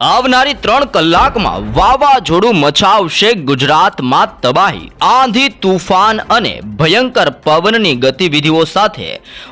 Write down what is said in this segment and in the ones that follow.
આવનારી ત્રણ કલાકમાં વાવાઝોડું મચાવશે ગુજરાતમાં તબાહી, આંધી, તુફાન અને ભયંકર પવનની ગતિવિધિઓ સાથે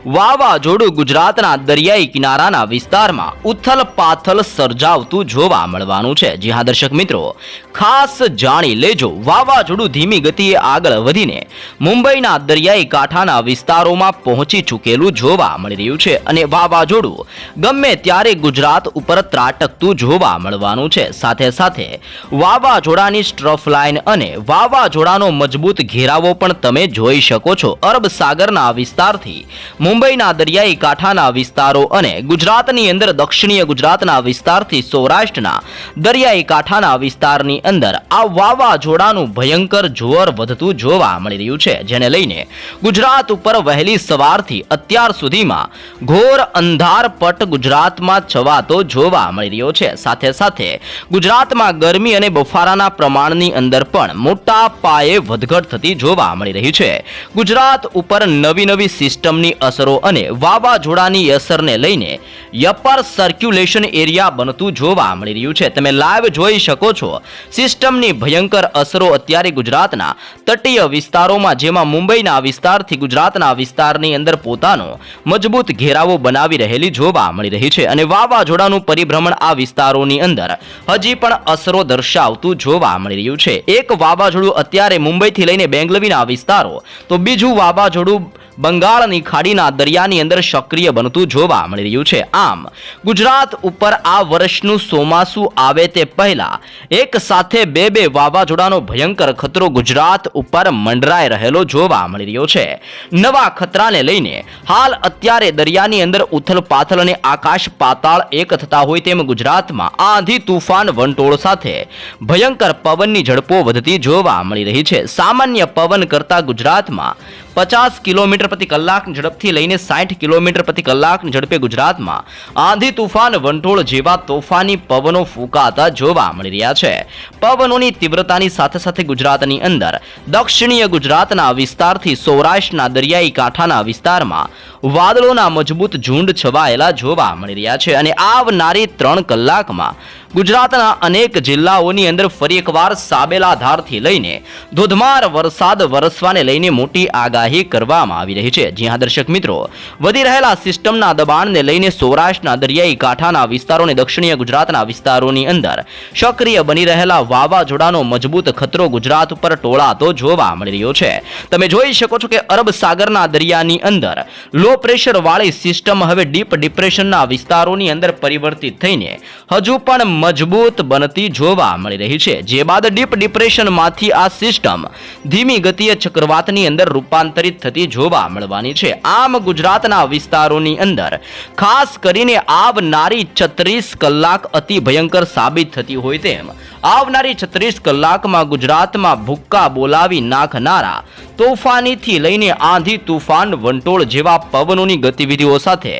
વાવાઝોડું ગુજરાતના દરિયાઈ કિનારાના વિસ્તારમાં ઉથલ પાથલ સર્જાવતું જોવા મળવાનું છે. જી હા, દર્શક મિત્રો, ખાસ જાણી લેજો, વાવાઝોડું ધીમી ગતિએ આગળ વધીને મુંબઈના દરિયાઈ કાંઠાના વિસ્તારોમાં પહોંચી ચૂકેલું જોવા મળી રહ્યું છે અને વાવાઝોડું ગમે ત્યારે ગુજરાત ઉપર ત્રાટકતું જોવા મળવાનું છે. સાથે સાથે વાવાઝોડાની સ્ટ્રફ લાઇન અને વાવાઝોડાનો મજબૂત ઘેરાવો પણ તમે જોઈ શકો છો. અરબ સાગરના વિસ્તારથી મુંબઈના દરિયાઈ કાંઠાના વિસ્તારો અને ગુજરાતની અંદર દક્ષિણીય ગુજરાતના વિસ્તારથી સૌરાષ્ટ્રના દરિયાઈ કાંઠાના વિસ્તારની અંદર આ વાવાઝોડાનું ભયંકર જોર વધતું જોવા મળી રહ્યું છે. જેને લઈને ગુજરાત ઉપર વહેલી સવારથી અત્યાર સુધીમાં ઘોર અંધારપટ ગુજરાતમાં છવાતો જોવા મળી રહ્યો છે. સાથે સાથે ગુજરાતમાં ગરમી અને બફારાના પ્રમાણની અંદર પણ મોટા પાયે વધઘટ થતી જોવા મળી રહી છે. ગુજરાત ઉપર નવી નવી સિસ્ટમની અસરો અને વાવાઝોડાની અસરને લઈને યપર સર્ક્યુલેશન એરિયા બનતું જોવા મળી રહ્યું છે. તમે લાઈવ જોઈ શકો છો. સિસ્ટમની ભયંકર અસરો અત્યારે ગુજરાતના તટીય વિસ્તારોમાં, જેમાં મુંબઈના વિસ્તારથી ગુજરાતના વિસ્તારની અંદર પોતાનો મજબૂત ઘેરાવો બનાવી રહેલી જોવા મળી રહી છે અને વાવાઝોડાનું પરિભ્રમણ આ વિસ્તારોની અંદર. હજી પણ અસરો દર્શાવતું જોવા મળી રહ્યું છે. એક વાવાઝોડું અત્યારે મુંબઈથી લઈને બેંગલવીના વિસ્તારો. તો બીજું વાવાઝોડું બંગાળની ખાડીના દરિયાની અંદર સક્રિય બનતું જોવા મળી રહ્યું છે. આમ, ગુજરાત ઉપર આ વર્ષનું ચોમાસું આવે તે પહેલા એક સાથે બે બે વાવાઝોડાનો ભયંકર ખતરો ગુજરાત ઉપર મંડરાઈ રહેલો જોવા મળી રહ્યો છે. નવા ખતરાને લઈને હાલ અત્યારે દરિયાની અંદર ઉથલ પાથલ અને આકાશ પાતાળ એક થતા હોય તેમ ગુજરાતમાં આંધી તુફાન વંટોળ સાથે ભયંકર પવનની ઝડપો વધતી જોવા મળી રહી છે. સામાન્ય પવન કરતા ગુજરાતમાં પચાસ કિલોમીટર પ્રતિ કલાકની ઝડપથી લઈને સાઠ કિલોમીટર પ્રતિ કલાકની ઝડપે ગુજરાતમાં આંધી તુફાન, વંટોળ જેવા તોફાની પવનો ફૂંકાતા જોવા મળી રહ્યા છે. પવનોની તીવ્રતાની સાથે સાથે ગુજરાતની અંદર દક્ષિણીય ગુજરાતના વિસ્તારથી સૌરાષ્ટ્રના દરિયાઈ કાંઠાના વિસ્તારમાં વાદળોના મજબૂત ઝુંડ છવાયેલા જોવા મળી રહ્યા છે અને આવનારી ત્રણ કલાકમાં ગુજરાતના અનેક જિલ્લાઓની અંદર ફરી એકવાર સાબેલાધારથી લઈને ધોધમાર વરસાદ વરસવાને લઈને મોટી આગાહી કરવામાં આવી રહી છે. જ્યાં દર્શક મિત્રો, વધી રહેલા સિસ્ટમના દબાણને લઈને સૌરાષ્ટ્રના દરિયાઈ કાંઠાના વિસ્તારો અને દક્ષિણીય ગુજરાતના વિસ્તારોની અંદર સક્રિય બની રહેલા વાવાઝોડાનો મજબૂત ખતરો ગુજરાત ઉપર ટોળાતો જોવા મળી રહ્યો છે. તમે જોઈ શકો છો કે અરબ સાગરના દરિયાની અંદર લો પ્રેશર વાળી સિસ્ટમ હવે ડીપ ડિપ્રેશનના વિસ્તારોની અંદર પરિવર્તિત થઈને હજુ પણ મજબૂત બનતી જોવા મળી રહી છે. જે બાદ ડીપ ડિપ્રેશનમાંથી આ સિસ્ટમ ધીમી ગતિએ ચક્રવાતની અંદર રૂપાંતરિત થતી જોવા મળવાની છે. આમ ગુજરાતના વિસ્તારોની અંદર ખાસ કરીને આવનારી છત્રીસ કલાક અતિ ભયંકર સાબિત થતી હોય તેમ. આવનારી છત્રીસ કલાકમાં ગુજરાતમાં ભૂક્કા બોલાવી નાખનારા તોફાનીથી લઈને આંધી તુફાન વંટોળ જેવા પવનોની ગતિવિધિઓ સાથે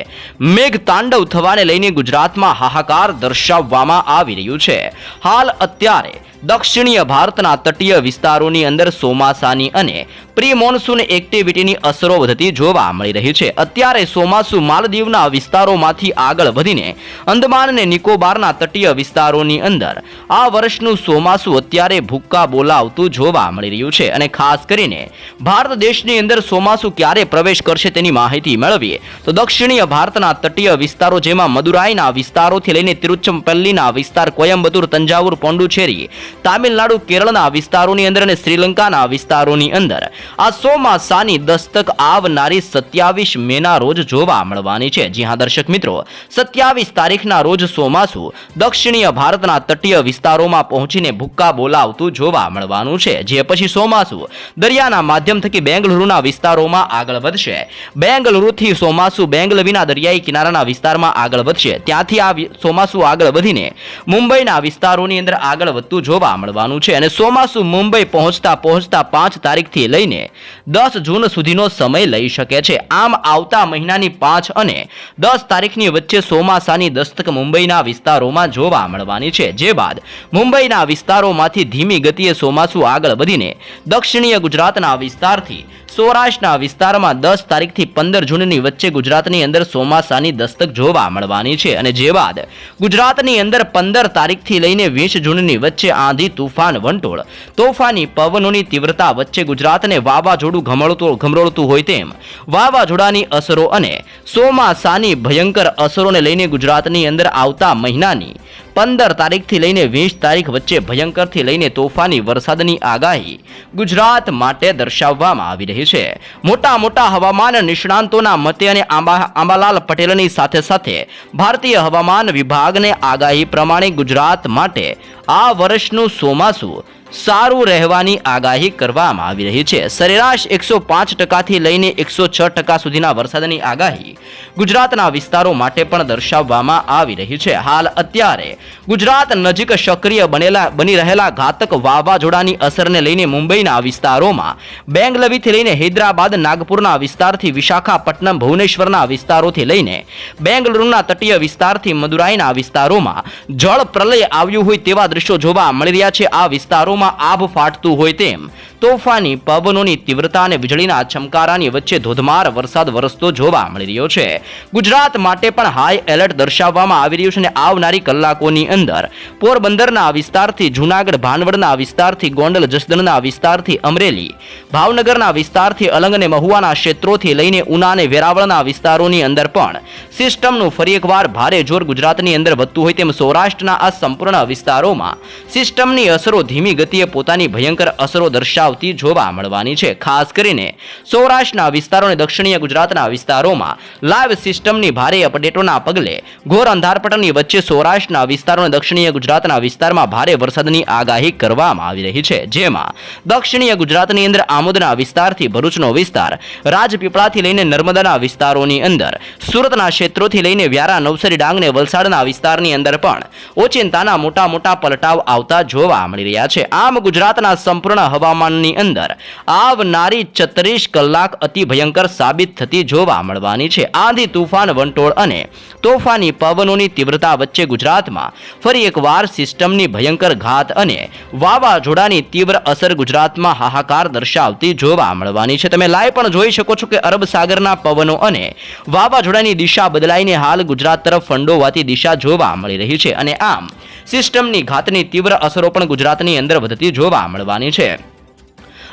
મેઘ તાંડવ થવાને લઈને ગુજરાતમાં હાહાકાર દર્શાવવામાં આવી રહ્યું છે. હાલ અત્યારે દક્ષિણીય ભારતના તટીય વિસ્તારોની અંદર ચોમાસાની અને પ્રી મોન્સૂન એક્ટિવિટીની અસરો વધતી જોવા મળી રહી છે. અત્યારે ચોમાસું માલદીવના વિસ્તારોમાંથી આગળ વધીને અંદમાન અને નિકોબારના તટીય વિસ્તારોની અંદર આ વર્ષનું સોમાસુ અત્યારે ભૂક્કા બોલાવતું જોવા મળી રહ્યું છે અને ખાસ કરીને ભારત દેશની અંદર ચોમાસુ ક્યારે પ્રવેશ કરશે તેની માહિતી મેળવીએ તો દક્ષિણીય ભારતના તટીય વિસ્તારો જેમાં મદુરાઈના વિસ્તારોથી લઈને તિરુચમપલ્લીના વિસ્તાર કોયમ્બતુર તંજાવુર, પોંડુચેરી, તામિલનાડુ, કેરળના વિસ્તારોની અંદર અને શ્રીલંકાના વિસ્તારોની અંદર. આ ચોમાસાની દસ્તક આવનારી સત્યાવીસ મેના રોજ જોવા મળવાની છે. જી દર્શક મિત્રો, સત્યાવીસ તારીખના રોજ સોમાસુ દક્ષિણીય ભારતના તટીય વિસ્તારોમાં પહોંચીને ભૂક્કા બોલાવતું જોવા મળવાનું છે. જે પછી સોમાસુ દરિયાના માધ્યમ થકી બેંગલુરુના વિસ્તારોમાં આગળ વધશે. બેંગલુરુથી સોમાસુ બેંગલવીના દરિયાઈ કિનારાના વિસ્તારમાં આગળ વધશે. ત્યાંથી આ સોમાસુ આગળ વધીને મુંબઈના વિસ્તારોની અંદર આગળ વધતું જોવા મળવાનું છે અને ચોમાસું મુંબઈ પહોંચતા પહોંચતા પાંચ તારીખથી લઈને દસ જૂન સુધીનો સમય લઈ શકે છે. આમ આવતા મહિનાની પાંચ અને દસ તારીખની વચ્ચે ચોમાસાની દસ્તક મુંબઈના વિસ્તારોમાં જોવા મળવાની છે. જે બાદ મુંબઈના વિસ્તારોમાંથી ધીમી ગતિએ ચોમાસું આગળ વધીને દક્ષિણીય ગુજરાતના વિસ્તારથી સૌરાષ્ટ્રના વિસ્તારમાં દસ તારીખથી પંદર જૂનની વચ્ચે ગુજરાતની અંદર ચોમાસાની દસ્તક જોવા મળવાની છે. અને જે બાદ ગુજરાતની અંદર પંદર તારીખથી લઈને વીસ જૂનની વચ્ચે આંધી તુફાન વંટોળ. તોફાની પવનોની તીવ્રતા વચ્ચે ગુજરાતને વાવાઝોડું ઘમળતું ઘમરોળતું હોય તેમ વાવાઝોડાની અસરો અને ચોમાસાની ભયંકર અસરોને લઈને ગુજરાતની અંદર આવતા મહિનાની પંદર તારીખથી લઈને વીસ તારીખ વચ્ચે ભયંકરથી લઈને તોફાની વરસાદની આગાહી ગુજરાત માટે દર્શાવવામાં આવી રહી છે. મોટા મોટા હવામાન નિષ્ણાંતોના મતે અને આંબા આંબાલાલ પટેલની સાથે સાથે ભારતીય હવામાન વિભાગને આગાહી પ્રમાણે ગુજરાત માટે આ વર્ષનું ચોમાસું સારું રહેવાની આગાહી કરવામાં આવી રહી છે. સરેરાશ એકસો પાંચ ટકાથી લઈને એકસો છ ટકા સુધીના વરસાદની આગાહી ગુજરાતના વિસ્તારો માટે પણ દર્શાવવામાં આવી રહી છે. હાલ અત્યારે ગુજરાત નજીક સક્રિય બનેલા, બની રહેલા ઘાતક વાવાઝોડાની અસરને લઈને મુંબઈના વિસ્તારોમાં બેંગલવીથી લઈને હૈદરાબાદ, નાગપુરના વિસ્તારથી વિશાખાપટ્ટનમ, ભુવનેશ્વરના વિસ્તારોથી લઈને બેંગલુરુના તટીય વિસ્તારથી મદુરાઈના વિસ્તારોમાં જળ પ્રલય આવ્યું હોય તેવા દ્રશ્યો જોવા મળી રહ્યા છે. આ વિસ્તારોમાં આભ ફાટતું હોય તેમ, તોફાની પવનોની તીવ્રતા અને વીજળીના ચમકારાની વચ્ચે ધોધમાર વરસાદ વરસતો જોવા મળી રહ્યો છે. ગુજરાત માટે પણ હાઈ એલર્ટ દર્શાવવામાં આવી રહ્યું છે અને આવનારી કલાકોની અંદર પોરબંદરના વિસ્તારથી જૂનાગઢ, ભાનવડના વિસ્તારથી ગોંડલ, જસદણના વિસ્તારથી અમરેલી, ભાવનગરના વિસ્તારથી અલંગ અને મહુવાના ક્ષેત્રોથી લઈને ઉના અને વેરાવળના વિસ્તારોની અંદર પણ સિસ્ટમનું ફરી એકવાર ભારે જોર ગુજરાતની અંદર વધતું હોય તેમ સૌરાષ્ટ્રના આ સંપૂર્ણ વિસ્તારોમાં સિસ્ટમની અસરો ધીમી ગતિએ પોતાની ભયંકર અસરો દર્શાવતી જોવા મળવાની છે. ખાસ કરીને સૌરાષ્ટ્રના વિસ્તારો અને દક્ષિણીય ગુજરાતના વિસ્તારોમાં લાઈવ સિસ્ટમની ભારે અપડેટોના પગલે ઘોર અંધારપટની વચ્ચે સૌરાષ્ટ્રના વિસ્તારો અને દક્ષિણીય ગુજરાતના વિસ્તારમાં ભારે વરસાદની આગાહી કરવામાં આવી રહી છે. જેમાં દક્ષિણીય ગુજરાતની અંદર આમોદના વિસ્તારથી ભરૂચનો વિસ્તાર, રાજપીપળાથી લઈને નર્મદાના વિસ્તારોની અંદર, સુરતના ક્ષેત્રોથી લઈને વ્યારા, નવસારી, ડાંગ અને વલસાડના વિસ્તારની અંદર પણ ઓચિંતાના મોટા મોટા પલટાવ આવતા જોવા મળી રહ્યા છે. આમ ગુજરાતના સંપૂર્ણ હવામાનની અંદર આવનારી છત્રીસ કલાક અતિ ભયંકર સાબિત થતી જોવા મળવાની છે. આંધી તુફાન, વંટોળ અને તોફાની પવનોની તીવ્રતા વચ્ચે ગુજરાતમાં ફરી એકવાર સિસ્ટમની ભયંકર ઘાત અને વાવાઝોડાની તીવ્ર અસર ગુજરાતમાં હાહાકાર દર્શાવતી જોવા મળવાની છે. તમે લાઈવ પણ જોઈ શકો છો કે અરબ સાગરના પવનો અને વાવાઝોડાની દિશા બદલાઈને હાલ ગુજરાત તરફ ફંડોવાતી દિશા જોવા મળી રહી છે અને આમ સિસ્ટમની ઘાતની તીવ્ર અસરો પણ ગુજરાતની અંદર વધતી જોવા મળવાની છે.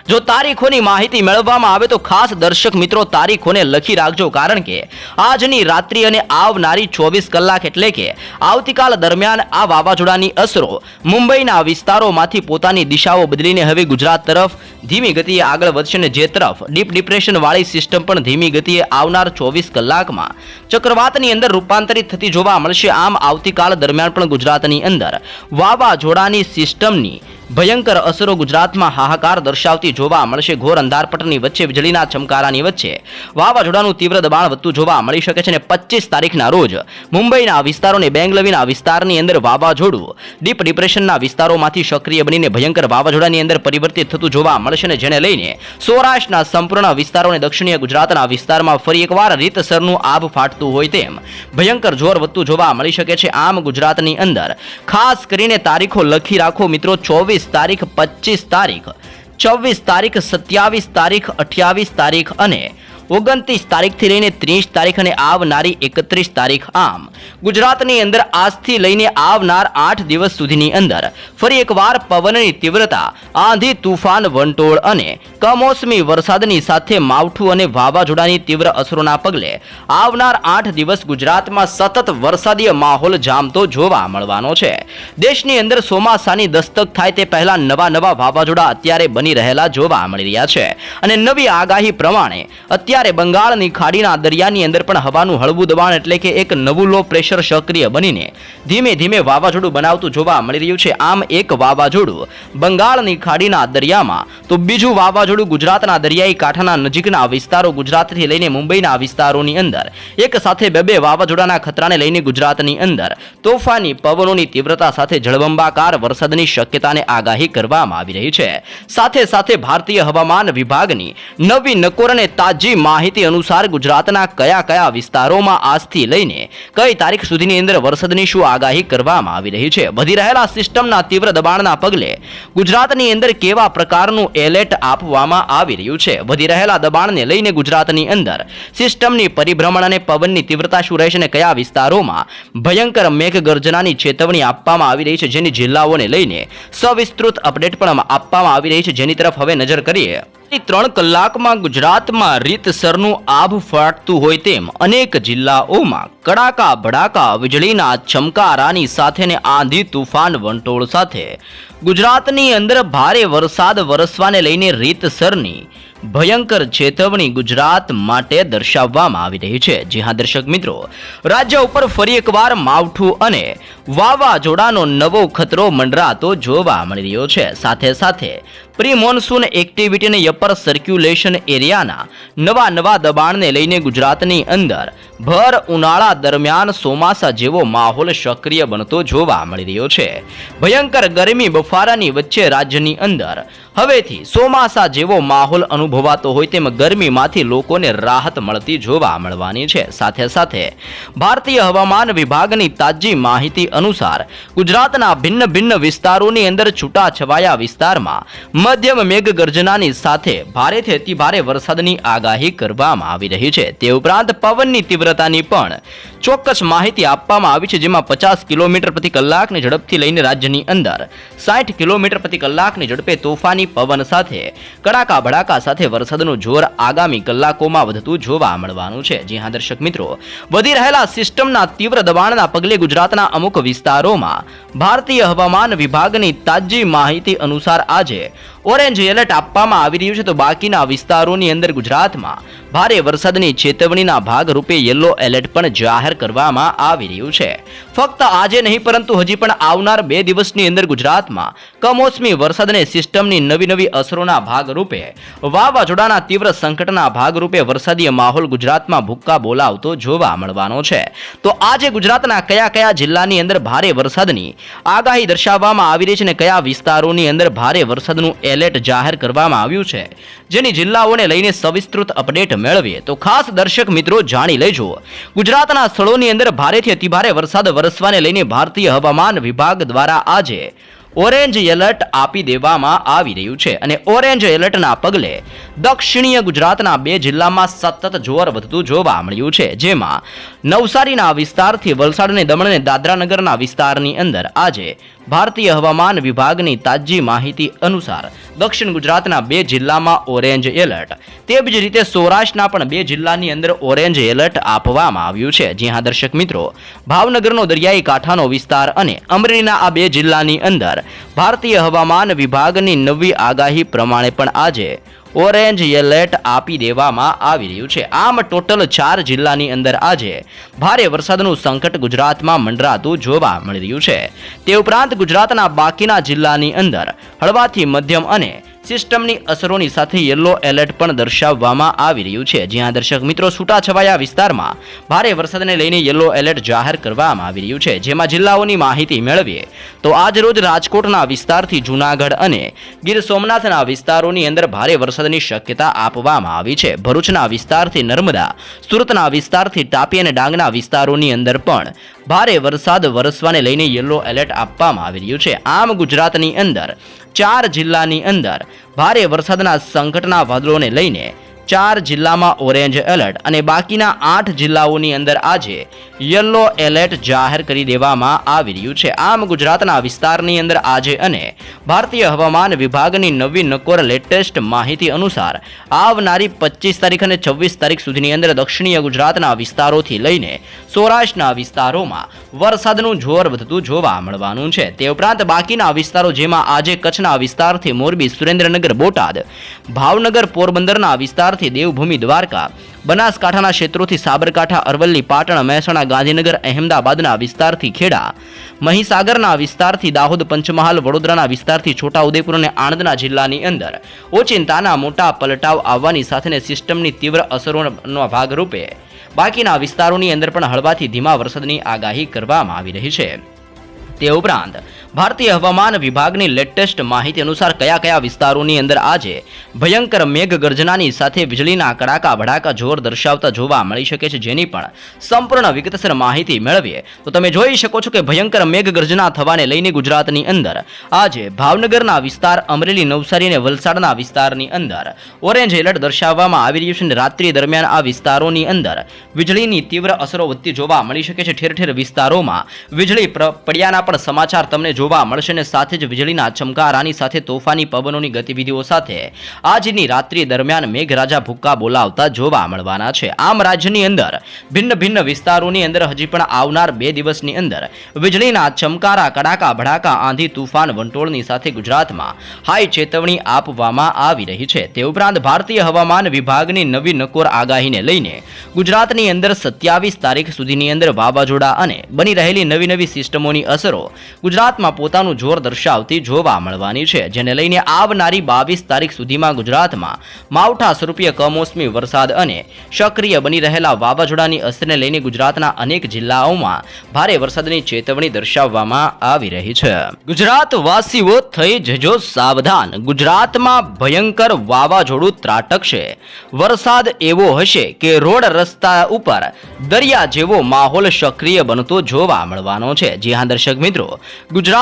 જો તારીખોની માહિતી મેળવવામાં આવે તો ખાસ દર્શક મિત્રો તારીખોને લખી રાખજો કારણ કે આજની રાત્રિ અને આવનારી ચોવીસ કલાક એટલે કે આવતીકાલ દરમિયાન આ વાવાઝોડાની અસરો મુંબઈના વિસ્તારોમાંથી પોતાની દિશાઓ બદલીને હવે ગુજરાત તરફ ધીમી ગતિએ આગળ વધશે અને જે તરફ ડીપ ડિપ્રેશન વાળી સિસ્ટમ પણ ધીમી ગતિએ આવનાર ચોવીસ કલાકમાં ચક્રવાતની અંદર રૂપાંતરિત થતી જોવા મળશે. આમ આવતીકાલ દરમિયાન પણ ગુજરાતની અંદર વાવાઝોડાની સિસ્ટમની ભયંકર અસરો ગુજરાતમાં હાહાકાર દર્શાવતી જોવા મળશે. ઘોર અંધારપટની વચ્ચે વીજળીના ચમકારાની વચ્ચે વાવાઝોડાનું તીવ્ર દબાણ વધતું જોવા મળી શકે છે અને પચીસ તારીખના રોજ મુંબઈના વિસ્તારો અને બેંગલવીના વિસ્તારની અંદર વાવાઝોડું ડીપ ડિપ્રેશનના વિસ્તારોમાંથી સક્રિય બનીને ભયંકર વાવાઝોડાની અંદર પરિવર્તિત થતું જોવા મળશે અને જેને લઈને સૌરાષ્ટ્રના સંપૂર્ણ વિસ્તારો અને દક્ષિણીય ગુજરાતના વિસ્તારમાં ફરી એકવાર રીતસરનું આભ ફાટતું હોય તેમ ભયંકર જોર વધતું જોવા મળી શકે છે. આમ ગુજરાતની અંદર ખાસ કરીને તારીખો લખી રાખો મિત્રો, ચોવીસ તારીખ પચીસ તારીખ ચોવીસ તારીખ સત્યાવીસ તારીખ અઠ્યાવીસ તારીખ અને ઓગણત્રીસ તારીખથી લઈને ત્રીસ તારીખ અને આવનારી એકત્રીસ તારીખ આમ. ગુજરાતની અંદર આજથી લઈને આવનાર આઠ દિવસ સુધીની અંદર ફરી એકવાર પવનની તીવ્રતા, આંધી, તુફાન, વંટોળ અને કમોસમી વરસાદની સાથે માવઠું અને વાવાઝોડાની તીવ્ર અસરોના પગલે આવનાર આઠ દિવસ ગુજરાતમાં સતત વરસાદીય માહોલ જામતો જોવા મળવાનો છે. દેશની અંદર ચોમાસાની દસ્તક થાય તે પહેલા નવા નવા વાવાઝોડા અત્યારે બની રહેલા જોવા મળી રહ્યા છે. અને નવી આગાહી પ્રમાણે અત્યારે બંગાળની ખાડીના દરિયાની અંદર પણ હવાનું હળવું દબાણ એટલે કે એક નવું લો પ્રેશર સક્રિય બનીને ધીમે ધીમે વાવાઝોડું બનાવતું જોવા મળી રહ્યું છે. આમ એક વાવાઝોડું બંગાળની ખાડીના દરિયામાં, તો બીજું વાવાઝોડું ગુજરાતના દરિયાઈ કાંઠાના નજીકના વિસ્તારો ગુજરાતથી લઈને મુંબઈના વિસ્તારોની અંદર, એક સાથે બે બે વાવાઝોડાના ખતરાને લઈને ગુજરાતની અંદર તોફાની પવનોની તીવ્રતા સાથે જળબંબાકાર વરસાદની શક્યતાને આગાહી કરવામાં આવી રહી છે. સાથે સાથે ભારતીય હવામાન વિભાગની નવી નકોર અને તાજી માહિતી અનુસાર ગુજરાતના કયા કયા વિસ્તારોમાં આજથી લઈને કઈ તારીખ સુધીની અંદર વરસાદની શું આગાહી કરવામાં આવી રહી છે? વધી રહેલા સિસ્ટમના તીવ્ર દબાણના પગલે ગુજરાતની અંદર કેવા પ્રકારનું એલર્ટ આપવામાં આવી રહ્યું છે? વધી રહેલા દબાણને લઈને ગુજરાતની અંદર સિસ્ટમની પરિભ્રમણ અને પવનની તીવ્રતા શું રહેશે અને કયા વિસ્તારોમાં ભયંકર મેઘગર્જનાની ચેતવણી આપવામાં આવી રહી છે? જેની જિલ્લાઓને લઈને સવિસ્તૃત અપડેટ પણ આપવામાં આવી રહી છે. જેની તરફ હવે નજર કરીએ ત્રણ કલાકમાં ગુજરાતમાં રીતસરનું આભ ફાટતું હોય તેમ અનેક જિલ્લાઓમાં કડાકા ભડાકા, વીજળીના ચમકારાની સાથેને આંધી તુફાન વંટોળ સાથે. ગુજરાતની અંદર ભારે વરસાદ વરસવાને લઈને રીતસરની ભયંકર ચેતવણી ગુજરાત માટે દર્શાવવામાં આવી રહી છે. જી હા, દર્શક મિત્રો, રાજ્ય ઉપર ફરી એકવાર માવઠું અને વાવાઝોડાનો નવો ખતરો મંડરાતો જોવા મળી રહ્યો છે. સાથે સાથે પ્રી મોન્સૂન એક્ટિવિટી અને અપર સર્ક્યુલેશન એરિયાના નવા નવા દબાણને લઈને ગુજરાતની અંદર ભર ઉનાળા દરમિયાન ચોમાસા જેવો માહોલ સક્રિય બનતો જોવા મળી રહ્યો છે. ભયંકર ગરમી બફારાની વચ્ચે રાજ્યની અંદર હવેથી ચોમાસા જેવો માહોલ અનુભવાતો હોય તેમ ગરમીમાંથી લોકોને રાહત મળતી જોવા મળવાની છે. સાથે સાથે ભારતીય હવામાન વિભાગની તાજી માહિતી અનુસાર ગુજરાતના ભિન્ન ભિન્ન વિસ્તારોની અંદર છૂટાછવાયા વિસ્તારમાં મધ્યમ મેઘગર્જનાની સાથે ભારેથી અતિભારે વરસાદની આગાહી કરવામાં આવી રહી છે. તે ઉપરાંત પવનની તીવ્રતાની પણ ચોક્કસ માહિતી આપવામાં આવી છે, જેમાં પચાસ કિલોમીટર પ્રતિ કલાકની ઝડપથી લઈને રાજ્યની અંદર સાઠ કિલોમીટર પ્રતિ કલાકની ઝડપે તોફાની પવન સાથે કડાકા ભડાકા સાથે વરસાદનું જોર આગામી કલાકોમાં વધતું જોવા મળવાનું છે. જી દર્શક મિત્રો, વધી રહેલા સિસ્ટમના તીવ્ર દબાણના પગલે ગુજરાતના અમુક વિસ્તારોમાં ભારતીય હવામાન વિભાગની તાજી માહિતી અનુસાર આજે ઓરેન્જ એલર્ટ આપવામાં આવી રહ્યું છે તો બાકીના વિસ્તારોની અંદર ગુજરાતમાં ભારે વરસાદની ચેતવણીના ભાગરૂપે યલો એલર્ટ પણ જાહેર કરવામાં આવી રહ્યું છે. ફક્ત આજે નહીં, પરંતુ હજી પણ આવનાર બે દિવસની અંદર ગુજરાતમાં કમોસમી વરસાદ અને સિસ્ટમની નવી નવી અસરોના ભાગરૂપે, વાવાઝોડાના તીવ્ર સંકટના ભાગરૂપે વરસાદીય માહોલ ગુજરાતમાં ભૂક્કા બોલાવતો જોવા મળવાનો છે. તો આજે ગુજરાતના કયા કયા જિલ્લાની અંદર ભારે વરસાદની આગાહી દર્શાવવામાં આવી રહી છે અને કયા વિસ્તારોની અંદર ભારે વરસાદનું એલર્ટ જાહેર કરવામાં આવ્યું છે. જેની જિલ્લાઓને લઈને સવિસ્તૃત અપડેટ મેળવીએ તો ખાસ દર્શક મિત્રો જાણી લેજો. ગુજરાતના સ્થળોની અંદર ભારેથી અતિભારે વરસાદ વરસવાને લઈને ભારતીય હવામાન વિભાગ દ્વારા આજે ઓરેન્જ એલર્ટ આપી દેવામાં આવી રહ્યું છે અને ઓરેન્જ એલર્ટના પગલે દક્ષિણીય ગુજરાતના બે જિલ્લામાં સતત જોર વધતું જોવા મળ્યું છે. જેમાં નવસારીના વિસ્તારથી વલસાડ અને દમણ અને દાદરાનગરના વિસ્તારની અંદર આજે ભારતીય હવામાન વિભાગની તાજી માહિતી અનુસાર, દક્ષિણ ગુજરાતના બે જિલ્લામાં ઓરેન્જ એલર્ટ. તેવી જ રીતે સૌરાષ્ટ્રના પણ બે જિલ્લાની અંદર ઓરેન્જ એલર્ટ આપવામાં આવ્યું છે. જી હા, દર્શક મિત્રો, ભાવનગરનો દરિયાઈ કાંઠાનો વિસ્તાર અને અમરેલીના આ બે જિલ્લાની અંદર ભારતીય હવામાન વિભાગની નવી આગાહી પ્રમાણે પણ આજે ઓરેન્જ એલર્ટ આપી દેવામાં આવી રહ્યું છે. આમ ટોટલ ચાર જિલ્લાની અંદર આજે ભારે વરસાદનું સંકટ ગુજરાતમાં મંડરાતું જોવા મળી રહ્યું છે. તે ઉપરાંત ગુજરાતના બાકીના જિલ્લાની અંદર હળવાથી મધ્યમ અને સિસ્ટમની અસરોની સાથે યલો એલર્ટ પણ દર્શાવવામાં આવી રહ્યું છે. જ્યાં દર્શક મિત્રો છૂટાછવાયા વિસ્તારમાં ભારે વરસાદને લઈને યલો એલર્ટ જાહેર કરવામાં આવી રહ્યું છે. જેમાં જિલ્લાઓની માહિતી મેળવીએ તો આજ રોજ રાજકોટના વિસ્તારથી જૂનાગઢ અને ગીર સોમનાથના વિસ્તારોની અંદર ભારે વરસાદની શક્યતા આપવામાં આવી છે. ભરૂચના વિસ્તારથી નર્મદા, સુરતના વિસ્તારથી તાપી અને ડાંગના વિસ્તારોની અંદર પણ ભારે વરસાદ વરસવાને લઈને યલો એલર્ટ આપવામાં આવી રહ્યું છે. આમ ગુજરાતની અંદર, ચાર જિલ્લાની અંદર ભારે વરસાદના સંકટના વાદળોને લઈને ચાર જિલ્લામાં ઓરેન્જ એલર્ટ અને બાકીના આઠ જિલ્લાઓની અંદર આજે યલો એલર્ટ જાહેર કરી દેવામાં આવી રહ્યું છે. આમ ગુજરાતના વિસ્તારની અંદર આજે અને ભારતીય હવામાન વિભાગની નવી નકોર લેટેસ્ટ માહિતી અનુસાર આવનારી પચીસ તારીખ અને છવ્વીસ તારીખ સુધીની અંદર દક્ષિણીય ગુજરાતના વિસ્તારોથી લઈને સૌરાષ્ટ્રના વિસ્તારોમાં વરસાદનું જોર વધતું જોવા મળવાનું છે. તે ઉપરાંત બાકીના વિસ્તારો જેમાં આજે કચ્છના વિસ્તારથી મોરબી, સુરેન્દ્રનગર, બોટાદ, ભાવનગર, પોરબંદરના વિસ્તારથી દેવભૂમિ દ્વારકા, બનાસકાંઠાના ક્ષેત્રોથી સાબરકાંઠા, અરવલ્લી, પાટણ, મહેસાણા, ગાંધીનગર, અહેમદાબાદના વિસ્તારથી ખેડા, મહીસાગરના વિસ્તારથી દાહોદ, પંચમહાલ, વડોદરાના વિસ્તારથી છોટાઉદેપુર અને આણંદના જિલ્લાની અંદર ઓચિંતાના મોટા પલટાવ આવવાની સાથે સિસ્ટમની તીવ્ર અસરોના ભાગરૂપે બાકીના વિસ્તારોની અંદર પણ હળવાથી ધીમા વરસાદની આગાહી કરવામાં આવી રહી છે. તે ઉપરાંત ભારતીય હવામાન વિભાગની લેટેસ્ટ માહિતી અનુસાર કયા કયા વિસ્તારોની અંદર આજે ભયંકર મેઘગર્જનાની સાથે વીજળીના કડાકા ભડાકા જોર દર્શાવતા જોવા મળી શકે છે, જેની પણ સંપૂર્ણ વિગતસર માહિતી મેળવીએ. તો તમે જોઈ શકો છો કે ભયંકર મેઘગર્જના થવાને લઈને ગુજરાતની અંદર આજે ભાવનગરના વિસ્તાર, અમરેલી, નવસારી અને વલસાડના વિસ્તારની અંદર ઓરેન્જ એલર્ટ દર્શાવવામાં આવી રહ્યું છે અને રાત્રિ દરમિયાન આ વિસ્તારોની અંદર વીજળીની તીવ્ર અસરો વધતી જોવા મળી શકે છે. ઠેર ઠેર વિસ્તારોમાં વીજળી પડ્યાના પણ સમાચાર તમને જોવા મળશે અને સાથે જ વીજળીના ચમકારાની સાથે તોફાની પવનોની ગતિવિધિઓ સાથે આજની રાત્રિ દરમિયાન મેઘરાજા ભૂક્કા બોલાવતા જોવા મળવાના છે. આમ રાજ્યની અંદર ભિન્ન ભિન્ન વિસ્તારોની અંદર હજી પણ આવનાર બે દિવસની અંદર વીજળીના ચમકારા, કડાકા, ભડાકા, આંધી, તુફાન, વંટોળની સાથે ગુજરાતમાં હાઈ ચેતવણી આપવામાં આવી રહી છે. તે ઉપરાંત ભારતીય હવામાન વિભાગની નવી નકોર આગાહીને લઈને ગુજરાતની અંદર સત્યાવીસ તારીખ સુધીની અંદર વાવાઝોડા અને બની રહેલી નવી નવી સિસ્ટમોની અસરો ગુજરાતમાં પોતાનું જોર દર્શાવતી જોવા મળવાની છે, જેને લઈને આવનારી બાવીસ તારીખ સુધીમાં ગુજરાતમાં માવઠા સ્વરૂપીય કમોસમી વરસાદ અને સક્રિય બની રહેલા વાવાઝોડાની અસરને લઈને ગુજરાતના અનેક જિલ્લાઓમાં ભારે વરસાદની ચેતવણી દર્શાવવામાં આવી રહી છે. ગુજરાતવાસીઓ થઈ જજો સાવધાન. ગુજરાતમાં ભયંકર વાવાઝોડું ત્રાટકશે. વરસાદ એવો હશે કે રોડ રસ્તા ઉપર દરિયા જેવો માહોલ સક્રિય બનતો જોવા મળવાનો છે. જી હા, દર્શક મિત્રો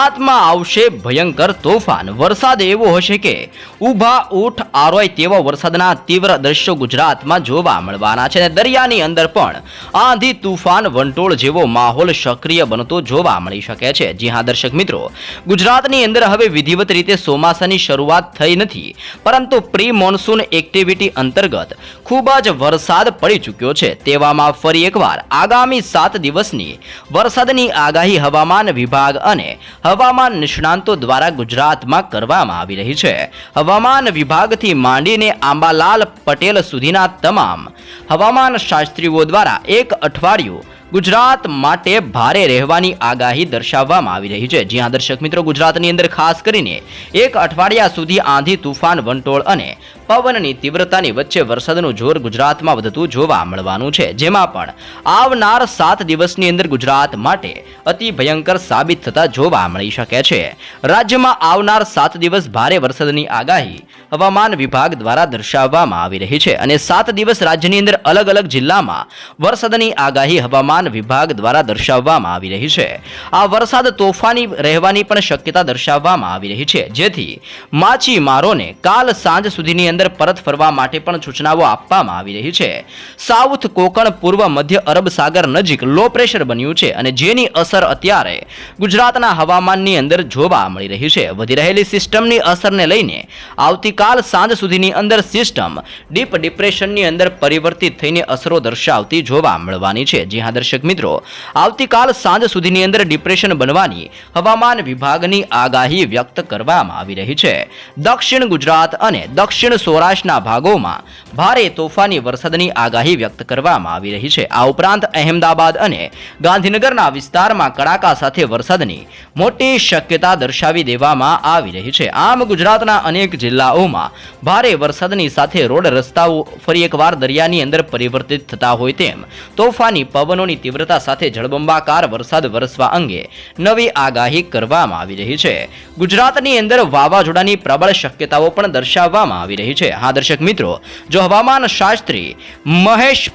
ગુજરાતમાં આવશે ભયંકર તોફાન. વરસાદ એવો હશે કે ઊભા ઊઠ આરોય તેવા વરસાદના તીવ્ર દ્રશ્યો ગુજરાતમાં જોવા મળવાના છે. અને દરિયાની અંદર પણ આંધી તુફાન વંટોળ જેવો માહોલ સક્રિય બનતો જોવા મળી શકે છે. જી હા, દર્શક મિત્રો, ગુજરાતની અંદર હવે વિધિવત રીતે ચોમાસાની શરૂઆત થઈ નથી. પરંતુ પ્રી મોન્સૂન એક્ટિવિટી અંતર્ગત ખૂબ જ વરસાદ પડી ચૂક્યો છે. તેવામાં ફરી એકવાર આગામી સાત દિવસની વરસાદની આગાહી હવામાન વિભાગ અને હવામાન નિષ્ણાંતો દ્વારા ગુજરાતમાં કરવામાં આવી રહી છે. હવામાન વિભાગથી માંડીને આંબાલાલ પટેલ સુધીના તમામ હવામાન શાસ્ત્રીઓ દ્વારા એક અઠવાડિયું ગુજરાત માટે ભારે રહેવાની આગાહી દર્શાવવામાં આવી રહી છે. જ્યાં દર્શક મિત્રો, ગુજરાતની અંદર ખાસ કરીને એક અઠવાડિયા સુધી આંધી તુફાન, વંટોળ અને પવનની તીવ્રતાની વચ્ચે વરસાદનું જોર ગુજરાતમાં વધતું જોવા મળવાનું છે. જેમાં પણ આવનાર સાત દિવસની અંદર ગુજરાત માટે અતિ ભયંકર સાબિત થતા જોવા મળી શકે છે. રાજ્યમાં આવનાર સાત દિવસ ભારે વરસાદની આગાહી હવામાન વિભાગ દ્વારા દર્શાવવામાં આવી રહી છે અને સાત દિવસ રાજ્યની અંદર અલગ અલગ જિલ્લામાં વરસાદની આગાહી હવામાન વિભાગ દ્વારા દર્શાવવામાં આવી રહી છે. આ વરસાદ તોફાની રહેવાની પણ શક્યતા દર્શાવવામાં આવી રહી છે. જેથી માછીમારોને કાલ સાંજ સુધીની અંદર પરત ફરવા માટે પણ સૂચનાઓ આપવામાં આવી રહી છે. સાઉથ કોકણ પૂર્વ મધ્ય અરબ સાગર નજીક લો પ્રેશર બન્યું છે અને જેની અસર અત્યારે ગુજરાતના હવામાનની અંદર જોવા મળી રહી છે. વધી રહેલી સિસ્ટમની અસરને લઈને આવતીકાલ સાંજ સુધીની અંદર સિસ્ટમ ડીપ ડિપ્રેશનની અંદર પરિવર્તિત થઈને અસરો દર્શાવતી જોવા મળવાની છે. જી હા, દર્શક મિત્રો, આવતીકાલ સાંજ સુધીની અંદર ડિપ્રેશન બનવાની હવામાન વિભાગની આગાહી વ્યક્ત કરવામાં આવી રહી છે. દક્ષિણ ગુજરાત અને દક્ષિણ સૌરાષ્ટ્રના ભાગોમાં ભારે તોફાની વરસાદની આગાહી વ્યક્ત કરવામાં આવી રહી છે. આ ઉપરાંત અહેમદાબાદ અને ગાંધીનગરના વિસ્તારમાં કડાકા સાથે વરસાદની મોટી શક્યતા દર્શાવી દેવામાં આવી રહી છે. આમ ગુજરાતના અનેક જિલ્લાઓમાં ભારે વરસાદની સાથે રોડ રસ્તાઓ ફરી એકવાર દરિયાની અંદર પરિવર્તિત થતા હોય તેમ તોફાની પવનોની તીવ્રતા સાથે જળબંબાકાર વરસાદ વરસવા અંગે નવી આગાહી કરવામાં આવી રહી છે. ગુજરાતની અંદર વાવાઝોડાની પ્રબળ શક્યતાઓ પણ દર્શાવવામાં આવી રહી છે. હા દર્શક મિત્રો જો હવામાન શાસ્ત્રી મહેશ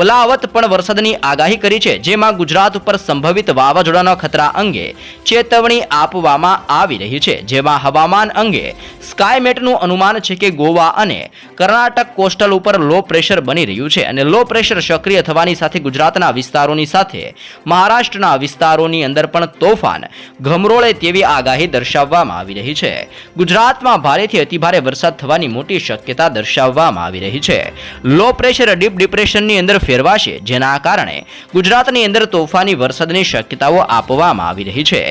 પલાવત પણ વરસાદની આગાહી કરી છે, જેમાં ગુજરાત ઉપર સંભવિત વાવાઝોડાના ખતરા અંગે ચેતવણી આપવામાં આવી રહી છે, જેમાં હવામાન અંગે સ્કાયમેટનું અનુમાન છે કે ગોવા અને કર્ણાટક કોસ્ટલ ઉપર લો પ્રેશર બની રહ્યું છે અને લો પ્રેશર સક્રિય થવાની સાથે ગુજરાતના વિસ્તારોની સાથે મહારાષ્ટ્રના વિસ્તારોની અંદર પણ તોફાન ગમરોળે તેવી આગાહી દર્શાવવામાં આવી રહી છે. ગુજરાતમાં ભારેથી અતિભારે વરસાદ થવાની મોટી શક્યતા દર્શાવવામાં આવી રહી છે. લો પ્રેશર, ડીપ ડિપ્રેશનની અંદર ફેરવાશે, જેના કારણે ગુજરાતની અંદર તોફાની વરસાદની શક્યતાઓ આપવામાં આવી રહી છે.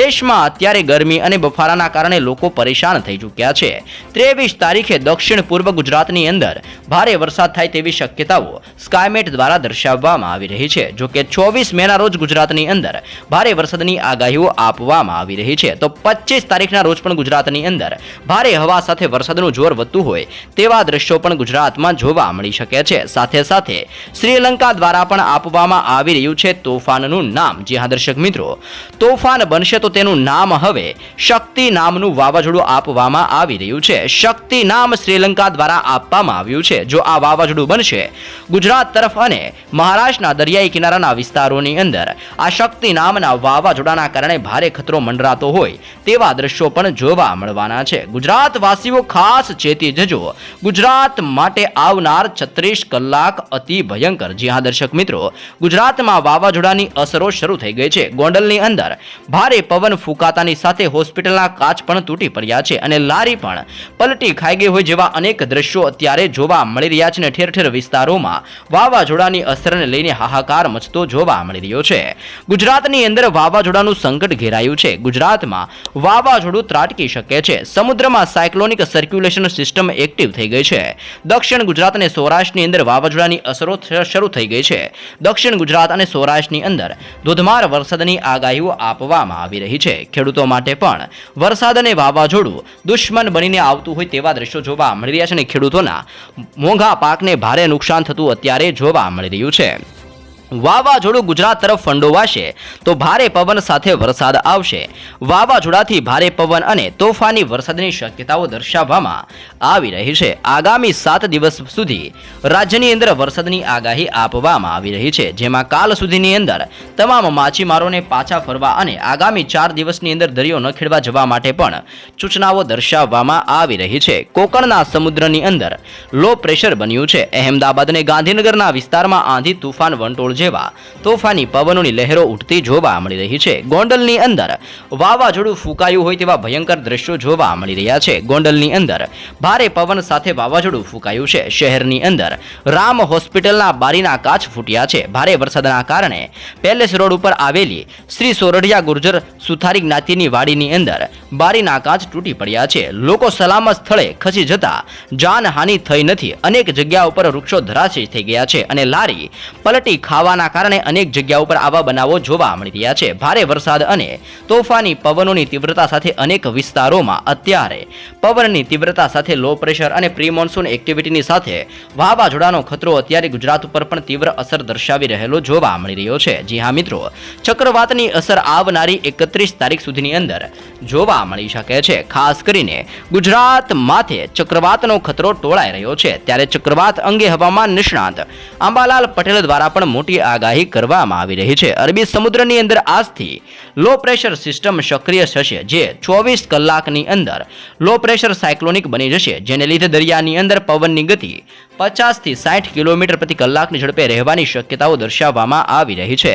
દેશમાં અત્યારે ગરમી અને બફારાના કારણે લોકો પરેશાન થઈ ચૂક્યા છે. ત્રેવીસ તારીખે દક્ષિણ પૂર્વ ગુજરાતની અંદર ભારે વરસાદ થાય તેવી શક્યતાઓ સ્કાયમેટ દ્વારા દર્શાવવામાં આવી રહી છે. જો કે ચોવીસ મેના રોજ ગુજરાતની અંદર ભારે વરસાદની આગાહીઓ આપવામાં આવી રહી છે. તો પચીસ તારીખના રોજ પણ ગુજરાતની અંદર ભારે હવા સાથે વરસાદનું જોર વધતું હોય તેવા દ્રશ્યો પણ ગુજરાતમાં જોવા મળી શકે છે. સાથે સાથે શ્રીલંકા દ્વારા પણ આપવામાં આવી રહ્યું છે તોફાનનું નામ. જી હા, દર્શક મિત્રો, તોફાન બનશે તો તેનું નામ હવે શક્તિ નામનું વાવાઝોડું આપવામાં આવી રહ્યું છે. શક્તિ નામ શ્રીલંકા દ્વારા આપવામાં આવ્યું છે. જો આ વાવાઝોડું બનશે, ગુજરાત તરફ અને મહારાષ્ટ્રના દરિયાઈ કિનારાના વિસ્તારોની અંદર આ શક્તિ નામના વાવાઝોડાના કારણે ભારે ખતરો મંડરાતો હોય તેવા દ્રશ્યો પણ જોવા મળવાના છે. ગુજરાત વાસીઓ ખાસ ચેતી જજો. ગુજરાત માટે આવનાર છત્રીસ કલાક અતિ ભયંકર જી હા દર્શક મિત્રો. ગુજરાતમાં વાવાઝોડાની અસરો શરૂ થઈ ગઈ છે. ગોંડલની અંદર ભારે પવન ફૂંકાતાની સાથે હોસ્પિટલના કાચ પણ તૂટી પડ્યા છે અને લારી પણ પલટી ખાઈ ગઈ હોય જેવા અનેક દ્રશ્યો અત્યારે જોવા મળી રહ્યા છે અને ઠેર ઠેર વિસ્તારોમાં વાવાઝોડાની અસરને લઈને હાહાકાર મચતો જોવા મળી રહ્યો છે. ગુજરાતની અંદર વાવાઝોડાનું સંકટ ઘેરાયું છે. ગુજરાતમાં વાવાઝોડું ત્રાટકી શકે છે. સમુદ્રમાં સાયક્લોનિક સર્ક્યુલેશન સિસ્ટમ એક્ટિવ થઈ ગઈ છે. દક્ષિણ ગુજરાત અને સૌરાષ્ટ્રની અંદર વાવાઝોડાની અસરો શરૂ થઈ ગઈ છે. દક્ષિણ ગુજરાત અને સૌરાષ્ટ્રની અંદર ધોધમાર વરસાદની આગાહીઓ આપવામાં આવી રહી છે. ખેડૂતો માટે પણ વરસાદ અને વાવાઝોડું દુશ્મન બનીને આવતું હોય તેવા દ્રશ્યો જોવા મળી રહ્યા છે અને ખેડૂતોના મોંઘા પાકને ભારે નુકસાન થતું અત્યારે જોવા મળી રહ્યું છે. વાવાઝોડું ગુજરાત તરફ ફંડોવાશે, તો ભારે પવન સાથે વરસાદ આવશે. વાવાઝોડાથી ભારે પવન અને તોફાની વરસાદની શક્યતાઓ દર્શાવવામાં આવી રહી છે. આગામી સાત દિવસ સુધી રાજ્યની અંદર વરસાદની આગાહી આપવામાં આવી રહી છે, જેમાં કાલ સુધીની અંદર તમામ માછીમારોને પાછા ફરવા અને આગામી ચાર દિવસની અંદર દરિયો ન ખેડવા જવા માટે પણ સૂચનાઓ દર્શાવવામાં આવી રહી છે. કોકણના સમુદ્રની અંદર લો પ્રેશર બન્યું છે. અહેમદાબાદ અને ગાંધીનગરના વિસ્તારમાં આંધી તુફાન વંટોળ જેવા તોફાની પવનોની લહેરો ઉઠતી જોવા મળી રહી છે. ગોંડલની અંદર વાવાઝોડું ફૂંકાયું હોય તેવા ભયંકર દ્રશ્યો જોવા મળી રહ્યા છે. ગોંડલની અંદર ભારે પવન સાથે વાવાઝોડું ફૂંકાયું છે. શહેરની અંદર રામ હોસ્પિટલના બારીના કાચ ફૂટ્યા છે. ભારે વરસાદના કારણે પેલેસ રોડ ઉપર આવેલી શ્રી સોરઠિયા ગુર્જર સુથારી જ્ઞાતિની વાડીની અંદર બારીના કાચ તૂટી પડ્યા છે. લોકો સલામત સ્થળે ખસી જતા જાનહાનિ થઈ નથી. અનેક જગ્યા ઉપર વૃક્ષો ધરાશી થઈ ગયા છે અને લારી પલટી ખાવાના કારણે અનેક જગ્યા ઉપર આવા બનાવો જોવા મળી રહ્યા છે. ભારે વરસાદ અને તોફાની પવનોની તીવ્રતા સાથે અનેક વિસ્તારોમાં અત્યારે પવનની તીવ્રતા સાથે લો પ્રેશર અને પ્રી મોન્સૂન એક્ટિવિટીની સાથે વાવાઝોડાનો ખતરો અત્યારે ગુજરાત ઉપર પણ તીવ્ર અસર દર્શાવી રહેલો જોવા મળી રહ્યો છે. જી હા, મિત્રો, ચક્રવાતની અસર આવનારી એકત્રીસ તારીખ સુધીની અંદર જોવા મળી શકે છે. ખાસ કરીને ગુજરાત માથે ચક્રવાતનો ખતરો ટોળાઈ રહ્યો છે. ત્યારે ચક્રવાત અંગે હવામાન નિષ્ણાંત આંબાલાલ પટેલ દ્વારા પણ મોટી આગાહી કરવામાં આવી રહી છે. અરબી સમુદ્રની અંદર આજથી લો પ્રેશર સિસ્ટમ સક્રિય થશે, જે ચોવીસ કલાકની અંદર લો પ્રેશર સાયક્લોનિક બની જશે, જેને લીધે દરિયાની અંદર પવનની ગતિ પચાસથી સાઠ કિલોમીટર પ્રતિ કલાકની ઝડપે રહેવાની શક્યતાઓ દર્શાવવામાં આવી રહી છે.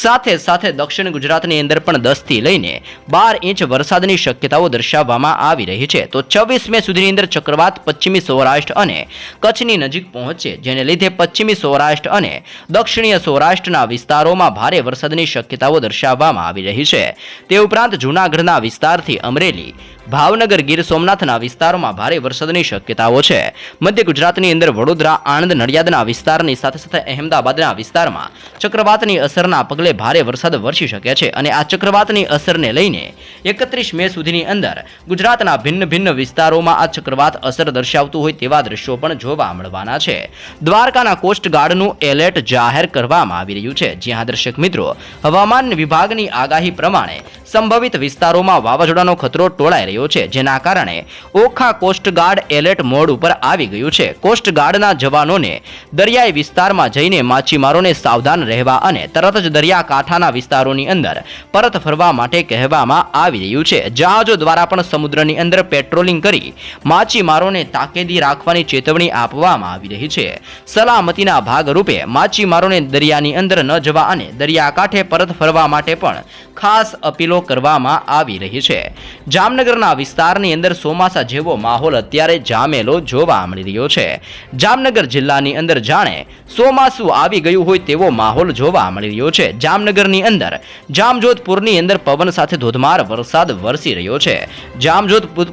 સાથે સાથે દક્ષિણ ગુજરાતની અંદર પણ દસથી લઈને બાર ઇંચ વરસાદની શક્યતાઓ દર્શાવવામાં આવી રહી છે. તો છવ્વીસ મે સુધીની અંદર ચક્રવાત પશ્ચિમી સૌરાષ્ટ્ર અને કચ્છની નજીક પહોંચશે જેને લીધે પશ્ચિમી સૌરાષ્ટ્ર અને દક્ષિણીય સૌરાષ્ટ્રના વિસ્તારોમાં ભારે વરસાદની શક્યતાઓ દર્શાવવામાં આવી રહી છે. તે ઉપરાંત જૂનાગઢના વિસ્તારથી અમરેલી, ભાવનગર ગીર સોમનાથના વિસ્તારોમાં ભારે વરસાદની શક્યતાઓ છે. મધ્ય ગુજરાતની અંદર વડોદરા, આણંદ, નડિયાદના વિસ્તારની સાથે સાથે અહેમદાબાદના વિસ્તારમાં ચક્રવાતની અસરના પગલે ભારે વરસાદ વરસી શકે છે અને આ ચક્રવાતની અસરને લઈને એકત્રીસ મે સુધીની અંદર ગુજરાતના ભિન્ન ભિન્ન વિસ્તારોમાં આ ચક્રવાત અસર દર્શાવતું હોય તેવા દ્રશ્યો પણ જોવા મળવાના છે. દ્વારકાના કોસ્ટગાર્ડનું એલર્ટ જાહેર કરવામાં આવી રહ્યું છે. જ્યાં દર્શક મિત્રો, હવામાન વિભાગની આગાહી પ્રમાણે સંભવિત વિસ્તારોમાં વાવાઝોડાનો ખતરો ટોળાઈ રહ્યો છે, જેના કારણે ઓખા કોસ્ટગાર્ડ એલર્ટ મોડ ઉપર આવી ગયું છે. કોસ્ટગાર્ડના જવાનોને દરિયાઈ વિસ્તારમાં જઈને માછીમારોને સાવધાન રહેવા અને તરત જ દરિયાકાંઠાના વિસ્તારોની અંદર પરત ફરવા માટે કહેવામાં આવી રહ્યું છે. જહાજો દ્વારા પણ સમુદ્રની અંદર પેટ્રોલિંગ કરી માછીમારોને તાકેદી રાખવાની ચેતવણી આપવામાં આવી રહી છે. સલામતીના ભાગરૂપે માછીમારોને દરિયાની અંદર ન જવા અને દરિયાકાંઠે પરત ફરવા માટે પણ ખાસ અપીલો કરવામાં આવી રહી છે. જામનગરના વિસ્તારની અંદર ચોમાસા જેવો માહોલ અત્યારે જામેલો જોવા મળી રહ્યો છે. જામનગર જિલ્લાની અંદર જાણે ચોમાસું આવી ગયું હોય તેવો માહોલ જોવા મળી રહ્યો છે. જામનગરની અંદર જામજોધપુરની અંદર પવન સાથે ધોધમાર વરસાદ વરસી રહ્યો છે. જામજોધપુર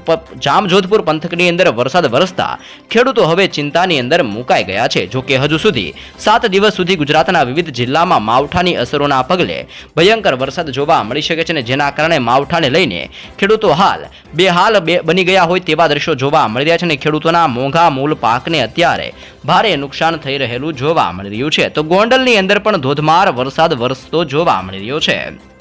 જામજોધપુર પંથકની અંદર વરસાદ વરસતા ખેડૂતો હવે ચિંતાની અંદર મુકાઈ ગયા છે. જોકે હજુ સુધી સાત દિવસ સુધી ગુજરાતના વિવિધ જિલ્લામાં માવઠાની અસરોના પગલે ભયંકર વરસાદ જોવા જોવા મળી શકે છે અને જેના કારણે માવઠાને લઈને ખેડૂતો હાલ બેહાલ બની ગયા હોય તેવા દ્રશ્યો જોવા મળી રહ્યા છે અને ખેડૂતોના મોંઘા મૂળ પાકને અત્યારે ભારે નુકસાન થઈ રહેલું જોવા મળી રહ્યું છે. તો ગોંડલની અંદર પણ ધોધમાર વરસાદ વરસતો જોવા મળી રહ્યો છે.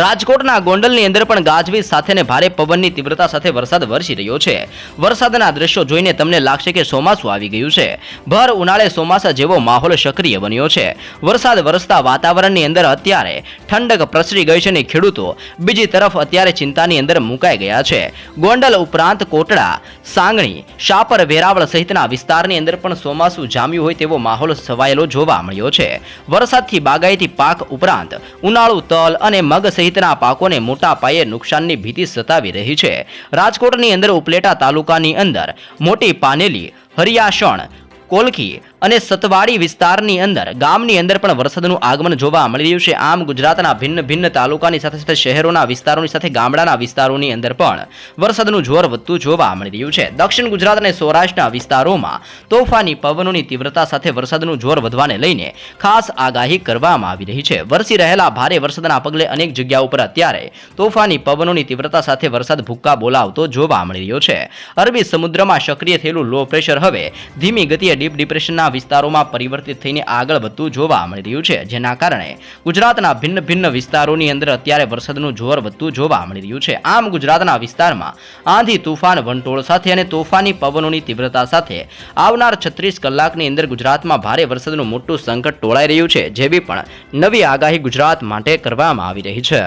રાજકોટના ગોંડલની અંદર પણ ગાજવીજ સાથે ભારે પવનની તીવ્રતા સાથે વરસાદ વરસી રહ્યો છે. વરસાદના દ્રશ્યો જોઈને તમને લાગશે કે ચોમાસું આવી ગયું છે. ભર ઉનાળે ચોમાસા જેવો માહોલ સક્રિય બન્યો છે. વરસાદ વરસતા વાતાવરણની અંદર અત્યારે ઠંડક પ્રસરી ગઈ છે અને ખેડૂતો બીજી તરફ અત્યારે ચિંતાની અંદર મુકાઈ ગયા છે. ગોંડલ ઉપરાંત કોટડા, સાંગણી, શાપર, વેરાવળ સહિતના વિસ્તારની અંદર પણ ચોમાસું જામ્યું હોય તેવો માહોલ સવાયેલો જોવા મળ્યો છે. વરસાદથી બાગાયતી પાક ઉપરાંત ઉનાળુ તલ અને મગ સહિતના પાકોને મોટા પાયે નુકસાનની ભીતિ સતાવી રહી છે. રાજકોટની અંદર ઉપલેટા તાલુકાની અંદર મોટી પાનેલી, હરિયાસણ, કોલખી અને સતવાડી વિસ્તારની અંદર, ગામની અંદર પણ વરસાદનું આગમન જોવા મળી રહ્યું છે. આમ ગુજરાતના ભિન્ન ભિન્ન તાલુકાની સાથે સાથે શહેરોના વિસ્તારોની સાથે ગામડાના વિસ્તારોની અંદર પણ વરસાદનું જોર વધતું જોવા મળી રહ્યું છે. દક્ષિણ ગુજરાત અને સૌરાષ્ટ્રના વિસ્તારોમાં તોફાની પવનોની તીવ્રતા સાથે વરસાદનું જોર વધવાને લઈને ખાસ આગાહી કરવામાં આવી રહી છે. વરસી રહેલા ભારે વરસાદના પગલે અનેક જગ્યાઓ ઉપર અત્યારે તોફાની પવનોની તીવ્રતા સાથે વરસાદ ભૂક્કા બોલાવતો જોવા મળી રહ્યો છે. અરબી સમુદ્રમાં સક્રિય થયેલું લો પ્રેશર હવે ધીમી ગતિએ ડીપ ડિપ્રેશનના વિસ્તારોમાં પરિવર્તિત થઈને આગળ વધતું જોવા મળી રહ્યું છે, જેના કારણે ગુજરાતના ભિન્ન ભિન્ન વિસ્તારોની અંદર અત્યારે વરસાદનું જોર વધતું જોવા મળી રહ્યું છે. આમ ગુજરાતના વિસ્તારમાં આંધી, તુફાન, વંટોળ સાથે અને તોફાની પવનોની તીવ્રતા સાથે આવનાર છત્રીસ કલાકની અંદર ગુજરાતમાં ભારે વરસાદનું મોટું સંકટ ટોળાઈ રહ્યું છે, જેવી પણ નવી આગાહી ગુજરાત માટે કરવામાં આવી રહી છે.